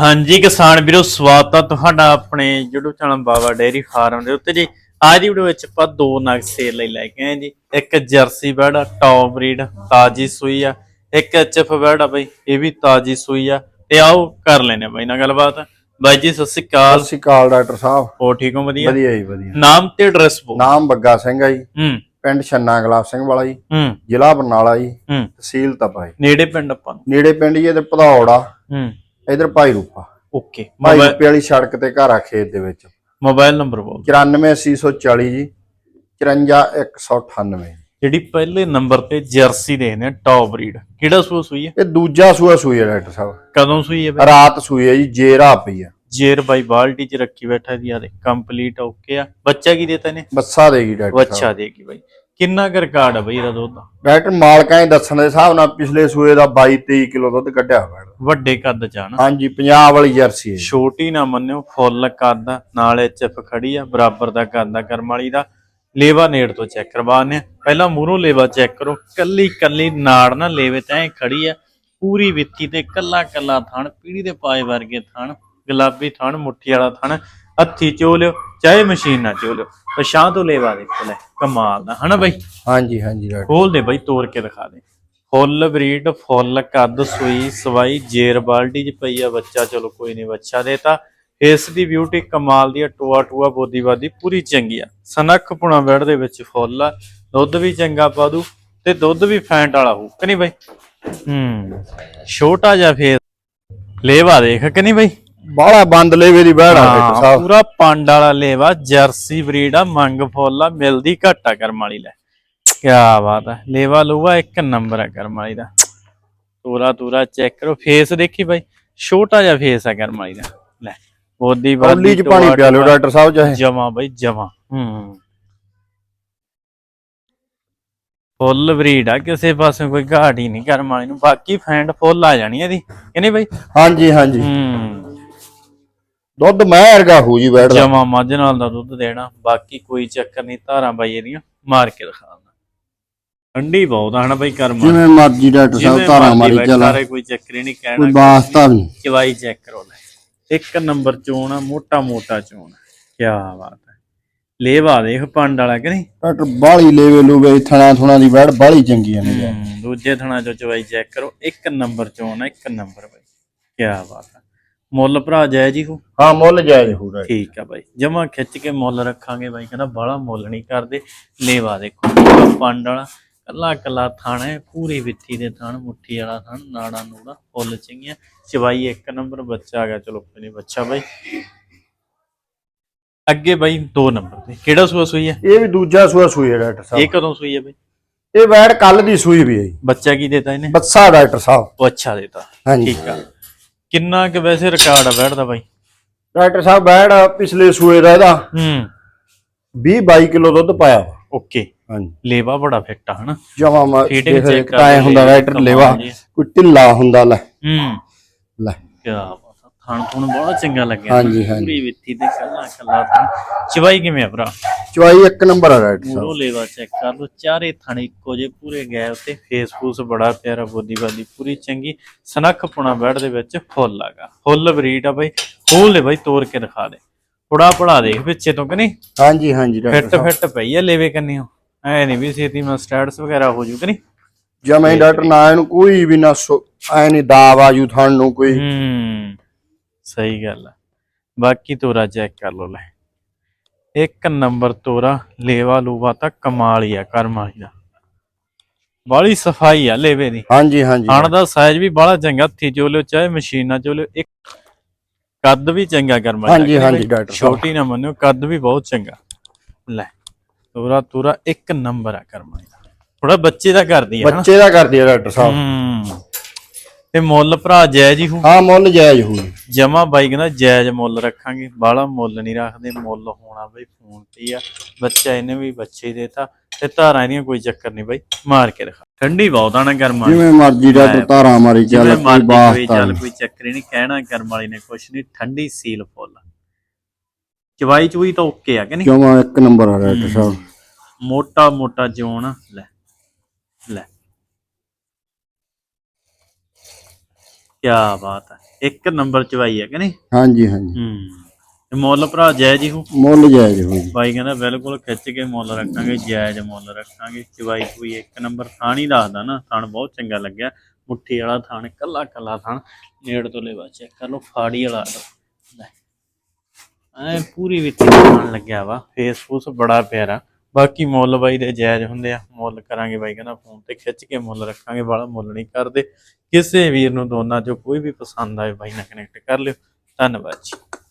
ਹਾਂਜੀ ਕਿਸਾਨ ਵੀਰੋ ਸਵਾਗਤ ਆ ਤੁਹਾਡਾ ਆਪਣੇ YouTube channel Baba dairy farm ਦੇ ਉੱਤੇ ਜੀ। ਅੱਜ ਦੀ ਵੀਡੀਓ ਵਿੱਚ ਆਪਾਂ ਦੋ ਨਗ ਸੇਲ ਲਈ ਲੈ ਕੇ ਆਏ ਜੀ। ਇੱਕ ਜਰਸੀ ਬਰਡ ਟੌਪ ਬਰੀਡ ਤਾਜੀ ਸੂਈ ਆ। ਇੱਕ ਐਚਐਫ ਬਰਡ ਆ ਬਈ ਇਹ ਵੀ ਤਾਜੀ ਸੂਈ ਆ। ਤੇ ਆਓ ਕਰ ਲੈਨੇ ਬਈ ਨਾਲ ਗੱਲਬਾਤ। ਬਾਈ ਜੀ ਸਤਿ ਸ਼੍ਰੀ ਅਕਾਲ। ਸਤਿ ਸ਼੍ਰੀ ਅਕਾਲ ਡਾਕਟਰ ਸਾਹਿਬ। ਹੋ ਠੀਕ ਹੋ? ਵਧੀਆ? ਵਧੀਆ ਜੀ ਵਧੀਆ। ਨਾਮ ਤੇ ਐਡਰੈਸ ਬੋ ਨਾਮ ਬੱਗਾ ਸਿੰਘ ਆ ਜੀ। ਹੂੰ। ਪਿੰਡ ਛੰਨਾ ਗੁਲਾਬ ਸਿੰਘ ਵਾਲਾ ਜੀ। ਹੂੰ। ਜ਼ਿਲ੍ਹਾ ਬਰਨਾਲਾ ਜੀ। ਹੂੰ। ਤਹਿਸੀਲ ਤਪਾ ਜੀ। ਨੇੜੇ ਪਿੰਡ ਆਪਾਂ ਨੇੜੇ ਪਿੰਡ ਜੀ ਭਦੌੜ ਆ। ਹੂੰ। ਇਧਰ ਭਾਈ ਰੂਪਾ। ਓਕੇ ਭਾਈ ਰੂਪੇ ਵਾਲੀ ਸੜਕ ਤੇ ਘਰ ਆ ਖੇਤ ਦੇ ਵਿੱਚ। ਮੋਬਾਈਲ ਨੰਬਰ ਬੋਲ 94840 ਜੀ 54198 ਜਿਹੜੀ ਪਹਿਲੇ ਨੰਬਰ ਤੇ ਜਰਸੀ ਦੇ ਨੇ ਟੌਪ ਬਰੀਡ ਕਿਹੜਾ ਸੂਆ ਸੂਈ ਹੈ? ਇਹ ਦੂਜਾ ਸੂਆ ਸੂਈ ਹੈ ਡਾਕਟਰ ਸਾਹਿਬ। ਕਦੋਂ ਸੂਈ ਹੈ ਬਈ? ਰਾਤ ਸੂਈ ਹੈ ਜੀ ਜੇਰਾ ਪਈ ਆ ਜੇਰ ਬਾਈ ਬਾਲਟੀ ਚ ਰੱਖੀ ਬੈਠਾ ਦੀ ਆ ਦੇ ਕੰਪਲੀਟ ਓਕੇ ਆ। ਬੱਚਾ ਕੀ ਦੇਤਾ ਨੇ ਬੱਸਾ ਦੇਗੀ ਡਾਕਟਰ ਸਾਹਿਬ। ਬੱਚਾ ਦੇਗੀ ਬਾਈ। ਕਿੰਨਾ ਕੁ ਰਿਕਾਰਡ ਆ ਬਈ ਇਹਦਾ ਦੁੱਧ ਡਾਕਟਰ ਮਾਲਕਾਂ ਦੇ ਦੱਸਣ ਦੇ ਹਿਸਾਬ ਨਾਲ ਪਿਛਲੇ ਸੂਏ ਦਾ 22 23 ਕਿਲੋ ਦੁੱਧ ਕੱਢਿਆ ਹੋਇਆ। ਵੱਡੇ ਕੱਦ ਚ ਆ ਨਾ। ਹਾਂਜੀ ਪੰਜਾਬ ਵਾਲੀ ਜਰਸੀ ਹੈ ਜੀ। ਛੋਟੀ ਨਾ ਮੰਨਿਓ ਫੁੱਲ ਕੱਦ ਆ, ਨਾਲ ਐਚਐਫ ਖੜੀ ਆ ਬਰਾਬਰ ਦਾ ਕੱਦ ਆ ਕਰਮ ਵਾਲੀ ਦਾ। ਲੇਵਾ ਨੇੜ ਤੋਂ ਚੈੱਕ ਕਰਵਾਉਂਦੇ ਆ। ਪਹਿਲਾਂ ਮੂਹਰੋਂ ਲੇਵਾ ਚੈੱਕ ਕਰੋ ਕੱਲੀ ਕੱਲੀ ਨਾੜ ਨਾ ਲੇਵੇ ਤਾਂ ਐ ਖੜੀ ਆ। ਪੂਰੀ ਵਿੱਥੀ ਤੇ ਕੱਲਾ ਕੱਲਾ ਥਣ ਪੀੜੀ ਦੇ ਪਾਏ ਵਰਗੇ ਥਣ ਗੁਲਾਬੀ ਥਣ ਮੁੱਠੀ ਵਾਲਾ ਥਣ। ਹੱਥੀ ਚੋ ਲਿਓ ਚਾਹੇ ਮਸ਼ੀਨ ਨਾਲ ਚੋ ਲਿਓ। ਪਛਾਂ ਤੋਂ ਲੇਵਾ ਦੇਖੋ ਲੈ ਕਮਾਲ ਦਾ ਹਨਾ ਬਈ? ਹਾਂਜੀ ਹਾਂਜੀ ਡਾਕਟਰ ਖੋਲ ਦੇ ਬਈ ਤੋੜ ਕੇ ਦਿਖਾ ਦੇ। ਫੁੱਲ ਬਰੀਡ ਫੁੱਲ ਕੱਦ ਸੂਈ ਸਵਾਈ ਜੇਰ ਬਾਲਟੀ ਚ ਪਈ ਆ ਬੱਚਾ ਚਲੋ ਕੋਈ ਨਹੀਂ ਬੱਚਾ ਦੇਤਾ ਫੇਸ ਦੀ ਬਿਊਟੀ ਕਮਾਲ ਦੀ ਆ ਟੂਆ ਟੂਆ ਬੋਦੀ ਬਾਦੀ ਪੂਰੀ ਚੰਗੀ ਆ। ਸਨੱਖ ਪੁਣਾ ਬੈੜ ਦੇ ਵਿੱਚ ਫੁੱਲ ਆ ਦੁੱਧ ਵੀ ਚੰਗਾ ਪਾ ਦੂ ਤੇ ਦੁੱਧ ਵੀ ਫੈਂਟ ਵਾਲਾ ਹੋਊ ਕਿ ਨਹੀਂ ਬਈ? ਹੂੰ ਛੋਟਾ ਜਿਹਾ ਫੇਸ ਲੇਵਾ ਦੇਖ ਕਿ ਨਹੀਂ ਬਈ? ਬਾਹਲਾ ਬੰਦ ਲੇਵੇ ਦੀ ਬਹਿੜਾ ਡਾਕਟਰ ਹਾਂ, ਸਾਹਿਬ ਪੂਰਾ ਪੰਡ ਵਾਲਾ ਲੇਵਾ ਜਰਸੀ ਬਰੀਡ ਆ ਮੰਗ ਫੁੱਲ ਆ ਮਿਲਦੀ ਘੱਟ ਆ ਕਰਮ ਵਾਲੀ ਲੈ। ਕੀ ਬਾਤ ਹੈ ਲੇਵਾ ਲੂਆ ਇੱਕ ਨੰਬਰ ਆ ਕਰਮ ਵਾਲੀ ਦਾ। ਤੂਰਾ ਤੂਰਾ ਚੈੱਕ ਕਰੋ ਫੇਸ ਦੇਖੀ ਬਾਈ ਛੋਟਾ ਜਿਹਾ ਫੇਸ ਆ ਕਰਮ ਵਾਲੀ ਦਾ। ਲੈ ਬੋਦੀ ਕੌਲੀ ਚ ਪਾਣੀ ਪਿਆ ਲਿਓ ਡਾਕਟਰ ਸਾਹਿਬ ਚਾਹੇ। ਜਮਾ ਬਾਈ ਜਮਾ ਹੂੰ। ਫੁੱਲ ਬਰੀਡ ਆ ਕਿਸੇ ਪਾਸੇ ਕੋਈ ਘਾਟ ਹੀ ਨਹੀਂ ਕਰਮ ਵਾਲੀ ਨੂੰ ਬਾਕੀ ਫੈਂਡ ਫੁੱਲ ਆ ਜਾਣੀ ਇਹਦੀ। ਨਹੀਂ ਬਾਈ? ਹਾਂਜੀ ਹਾਂਜੀ। ਹੂੰ। ਦੁੱਧ ਮੈਂ ਵਰਗਾ ਹੋ ਜੀ ਬੈਠਦਾ। ਜਮਾ ਮੱਝ ਨਾਲ ਦਾ ਦੁੱਧ ਦੇਣਾ ਬਾਕੀ ਕੋਈ ਚੱਕਰ ਨਹੀਂ ਧਾਰਾਂ ਬਾਈ ਇਹਦੀਆਂ ਮਾਰ ਕੇ ਦਿਖਾਉਣਾ। ਠੰਡੀ ਬਹੁਤ ਆ ਹਨਾ ਬਾਈ ਕਰਮ। ਜਿਵੇਂ ਮਰਜ਼ੀ ਡਾਕਟਰ ਸਾਹਿਬ ਧਾਰਾ ਮਾਰੀ ਚਲਾ। ਸਾਰੇ ਕੋਈ ਚੱਕਰ ਹੀ ਨਹੀਂ ਕੋਈ ਕਹਿਣਾ ਵਾਸਤਾ ਵੀ ਨਹੀਂ। ਚਵਾਈ ਚੈੱਕ ਕਰੋ ਲੈ। ਇੱਕ ਨੰਬਰ ਚੋਣ ਆ ਮੋਟਾ ਮੋਟਾ ਚੋਣ ਕੀ ਬਾਤ ਹੈ ਲੇਵਾ ਦੇਖ ਪੰਡ ਵਾਲਾ ਕਿ ਨਹੀਂ? ਡਾਕਟਰ ਬਾਹਲੀ ਲੈਵੇ ਲੂਵੇ ਥਣਾ ਥੁਣਾ ਦੀ ਬੈੜ ਬਾਹਲੀ ਚੰਗੀ ਆ ਨੇ। ਹੂੰ, ਦੂਜੇ ਥਣਾ ਚੋਂ ਚਵਾਈ ਚੈੱਕ ਕਰੋ ਇੱਕ ਨੰਬਰ ਚੋਣ ਆ ਇੱਕ ਨੰਬਰ ਬਾਈ। ਕੀ ਬਾਤ ਹੈ ਮੁੱਲ ਭਰਾ ਜਾਇ ਜੀ ਕੋ ਹਾਂ ਮੁੱਲ ਜਾਇਜ਼ ਹੋ ਡਾਕਟਰ ਠੀਕ ਆ ਬਾਈ। ਜਮਾ ਖਿੱਚ ਕੇ ਮੁੱਲ ਰੱਖਾਂਗੇ ਬਾਈ। ਕਹਿੰਦਾ ਬਾਹਲਾ ਮੁੱਲ ਨਹੀਂ ਕਰਦੇ। ਲੇਵਾ ਦੇਖੋ ਪੰਡ ਵਾਲਾ। ਕੱਲਾ ਕੱਲਾ ਥਣ ਹੈ ਪੂਰੀ ਵਿੱਥੀ ਦੇ ਥਣ ਮੁੱਠੀ ਵਾਲਾ ਥਣ ਨਾੜਾ ਨੂੜਾ ਫੁੱਲ ਚੰਗੀਆਂ। ਚਵਾਈ ਇੱਕ ਨੰਬਰ ਬੱਚਾ ਆ ਗਿਆ। ਚਲੋ ਕੋਈ ਨਹੀਂ ਬੱਚਾ ਬਾਈ। ਅੱਗੇ ਬਾਈ ਦੋ ਨੰਬਰ ਤੇ ਕਿਹੜਾ ਸੂਆ ਸੂਈ ਹੈ ਇਹ ਵੀ ਦੂਜਾ ਸੂਆ ਸੂਈ ਹੈ ਡਾਕਟਰ ਇਹ ਸਾਹਿਬ ਕਦੋਂ ਸੂਈ ਹੈ ਬਾਈ? ਇਹ ਬੈੜ ਕੱਲ ਦੀ ਸੂਈ ਵੀ ਹੈ ਬੱਚਾ ਕੀ ਦੇਤਾ ਇਹਨੇ? ਬੱਸਾ ਡਾਕਟਰ ਸਾਹਿਬ। ਉਹ ਅੱਛਾ ਦੇਤਾ। ਠੀਕ ਆ। ਕਿੰਨਾ ਕਿ ਵੈਸੇ ਰਿਕਾਰਡ ਆ ਬੈਠਦਾ ਬਾਈ? ਡਾਕਟਰ ਸਾਹਿਬ ਬੈੜ ਪਿਛਲੇ ਸੂਏ ਦਾ ਇਹਦਾ। ਹੂੰ। 20 22 ਕਿਲੋ ਦੁੱਧ ਪਾਇਆ। ਓਕੇ। ਹਾਂਜੀ। ਲੇਵਾ ਬੜਾ ਫਿੱਟ ਆ ਹਨਾ? ਜਮਾ ਮਾ Fitting check ਕਰ ਹੁੰਦਾ ਡਾਕਟਰ ਲੈਵਾ। ਕੋਈ ਢਿੱਲਾ ਹੁੰਦਾ ਲੈ। ਹੂੰ। ਲੈ। ਕਿਆ ਥਣ ਥਣ ਬਹੁਤ ਚੰਗਾ ਲੱਗਿਆ। ਹਾਂਜੀ, ਹਾਂਜੀ। ਪੂਰੀ ਵਿੱਥੀ ਤੇ ਕੱਲਾ ਕੱਲਾ ਥਣ ਚਵਾਈ ਕਿਵੇਂ ਆ ਭਰਾ? ਚਵਾਈ ਇੱਕ ਨੰਬਰ ਆ ਡਾਕਟਰ ਸਾਹਿਬ। ਪੂਰੋ ਲੇਵਾ ਚੈੱਕ ਕਰ ਲੋ ਚਾਰੇ ਥਣ ਇੱਕੋ ਜੇ ਪੂਰੇ ਗਏ ਉੱਤੇ। ਫੇਸ ਫੂਸ ਬੜਾ ਪਿਆਰਾ ਬੋਦੀ ਬਾਦੀ ਪੂਰੀ ਚੰਗੀ। ਸਨੱਖ ਪੁਣਾ ਬੈੜ ਦੇ ਵਿੱਚ ਫੁੱਲ ਆਗਾ ਫੁੱਲ ਬਰੀਡ ਆ ਬਾਈ। ਖੋਲ ਲੈ ਬਾਈ ਤੋੜ ਕੇ ਦਿਖਾ ਦੇ। ਥੋੜਾ ਪੜਾ ਦੇਖ ਪਿੱਛੇ ਤੋਂ ਕਿ ਨਹੀਂ? ਹਾਂਜੀ ਹਾਂਜੀ ਡਾਕਟਰ ਫਿੱਟ ਸਾਹਿਬ। ਫਿੱਟ ਪਈ ਆ ਲੇਵੇ ਕੰਨੀ ਐ ਨਹੀਂ ਵੀ ਛੇਤੀ ਮੈਂ ਸਟੈਟਸ ਵਗੈਰਾ ਹੋ ਜੂ ਕਿ ਨਹੀਂ? ਜਮੇ ਡਾਕਟਰ ਨਾ ਇਹਨੂੰ ਕੋਈ ਵੀ ਨਾ ਐ ਨਹੀਂ ਦਾਵ ਥਣ ਨੂੰ ਕੋਈ। ਹੂੰ। ਸਹੀ ਗੱਲ ਆ। ਬਾਕੀ ਤੋਰਾ ਚੈੱਕ ਕਰ ਲੋ ਲੈ। ਇੱਕ ਨੰਬਰ ਤੋਰਾ ਲੇਵਾ ਲੂਵਾ ਤਾਂ ਕਮਾਲ ਹੀ ਆ ਕਰਮ ਵਾਲੀ ਦਾ। ਬਾਲੀ ਸਫ਼ਾਈ ਆ ਲੇਵੇ ਦੀ। ਹਾਂਜੀ ਹਾਂਜੀ। ਆਣ ਦਾ ਸਾਈਜ਼ ਵੀ ਬਾਹਲਾ ਚੰਗਾ ਹੱਥੀ ਚੋ ਲਿਓ ਚਾਹੇ ਮਸ਼ੀਨ ਨਾਲ ਚੋ ਲਿਓ ਇੱਕ ਕੱਦ ਵੀ ਚੰਗਾ ਕਰਮ ਵਾਲੀ ਹਾਂਜੀ, ਹਾਂਜੀ? ਡਾਕਟਰ। ਛੋਟੀ ਨਾ ਮੰਨਿਓ ਕੱਦ ਵੀ ਬਹੁਤ ਚੰਗਾ। ਲੈ ਤੋਰਾ ਤੋਰਾ ਇੱਕ ਨੰਬਰ ਆ ਕਰਮ ਵਾਲੀ ਦਾ। ਥੋੜਾ ਬੱਚੇ ਦਾ ਕਰਦੀ ਆ ਬੱਚੇ ਦਾ ਕਰਦੀ ਆ ਡਾਕਟਰ ਸਾਹਿਬ। ਹੂੰ। ਤੇ ਮੁੱਲ ਭਰਾ ਜਾਇਜ਼ ਹੀ ਹੋ ਹਾਂ ਮੁੱਲ ਜਾਇਜ਼ ਹੋਊ ਜਮਾ ਬਾਈ ਕਹਿੰਦਾ ਜਾਇਜ਼ ਮੁੱਲ ਰੱਖਾਂਗੇ। ਬਾਹਲਾ ਮੁੱਲ ਨਹੀਂ ਰੱਖਦੇ ਮੁੱਲ ਹੋਣਾ ਬਈ ਫੋਨ ਤੇ ਹੀ ਆ। ਬੱਚਾ ਇਹਨੇ ਵੀ ਬੱਚੇ ਹੀ ਦੇਤਾ ਤੇ ਧਾਰਾਂ ਇਹਦੀਆਂ ਕੋਈ ਚੱਕਰ ਨਹੀਂ ਬਾਈ ਮਾਰ ਕੇ ਦਿਖਾ ਠੰਡੀ ਬਹੁਤ ਆ ਨਾ ਗਰਮ ਜਿਵੇਂ ਮਰਜ਼ੀ ਡਾਕਟਰ ਧਾਰਾ ਮਾਰੀ ਚੱਲ ਕੋਈ ਵਾਸਤਾ ਚੱਲ। ਕੋਈ ਚੱਕਰ ਹੀ ਨਹੀਂ ਕਹਿਣਾ ਗਰਮ ਵਾਲੀ ਨੇ ਕੁਛ ਨਹੀਂ ਠੰਡੀ ਸੀਲ ਫੁੱਲ ਚਵਾਈ ਚੂਈ ਤਾਂ ਓਕੇ ਆ ਕਿ ਨਹੀਂ? ਜਮਾ ਇੱਕ ਨੰਬਰ ਆ ਡਾਕਟਰ ਸਾਹਿਬ। ਮੋਟਾ ਮੋਟਾ ਜੋਣ ਲੈ ਲੈ। ਕੀ ਬਾਤ ਹੈ। ਇੱਕ ਨੰਬਰ ਚਵਾਈ ਹੈ ਕਿ ਨਹੀਂ? ਹਾਂਜੀ ਹਾਂਜੀ। ਹੂੰ। ਤੇ ਮੁੱਲ ਭਰਾ ਜਾਇਜ਼ ਹੀ ਹੋ? ਮੁੱਲ ਜਾਇਜ਼ ਹੋ ਜੀ। ਬਾਈ ਕਹਿੰਦਾ ਬਿਲਕੁਲ ਖਿੱਚ ਕੇ ਮੁੱਲ ਰੱਖਾਂਗੇ ਜਾਇਜ਼ ਮੁੱਲ ਰੱਖਾਂਗੇ। ਚਵਾਈ ਕੋਈ ਇੱਕ ਨੰਬਰ ਥਾਣ ਹੀ ਦੱਸਦਾ ਨਾ ਥਾਣ ਬਹੁਤ ਚੰਗਾ ਲੱਗਿਆ। ਮੁੱਠੀ ਵਾਲਾ ਥਾਣ ਕੱਲਾ ਕੱਲਾ ਥਾਣ। ਨੇੜ ਤੋਂ ਲੈਵਾ ਚੈੱਕ ਕਰ ਲਓ ਫਾੜੀ ਵਾਲਾ। ਐ ਪੂਰੀ ਵਿੱਚ ਥਾਣ ਲੱਗਿਆ ਵਾ। ਫੇਸ ਫੂਸ ਬੜਾ ਪਿਆਰਾ। ਬਾਕੀ ਮੁੱਲ ਬਾਈ ਦੇ ਜਾਇਜ਼ ਹੁੰਦੇ ਆ। ਮੁੱਲ ਕਰਾਂਗੇ ਬਾਈ ਕਹਿੰਦਾ ਫੋਨ ਤੇ ਖਿੱਚ ਕੇ ਮੁੱਲ ਰੱਖਾਂਗੇ, ਵਾਲਾ ਮੁੱਲ ਨਹੀਂ ਕਰਦੇ। ਕਿਸੇ ਵੀਰ ਨੂੰ ਦੋਨਾਂ ਚੋਂ ਕੋਈ ਵੀ ਪਸੰਦ ਆਏ ਬਾਈ ਨਾਲ ਕਨੈਕਟ ਕਰ ਲਿਓ। ਧੰਨਵਾਦ ਜੀ।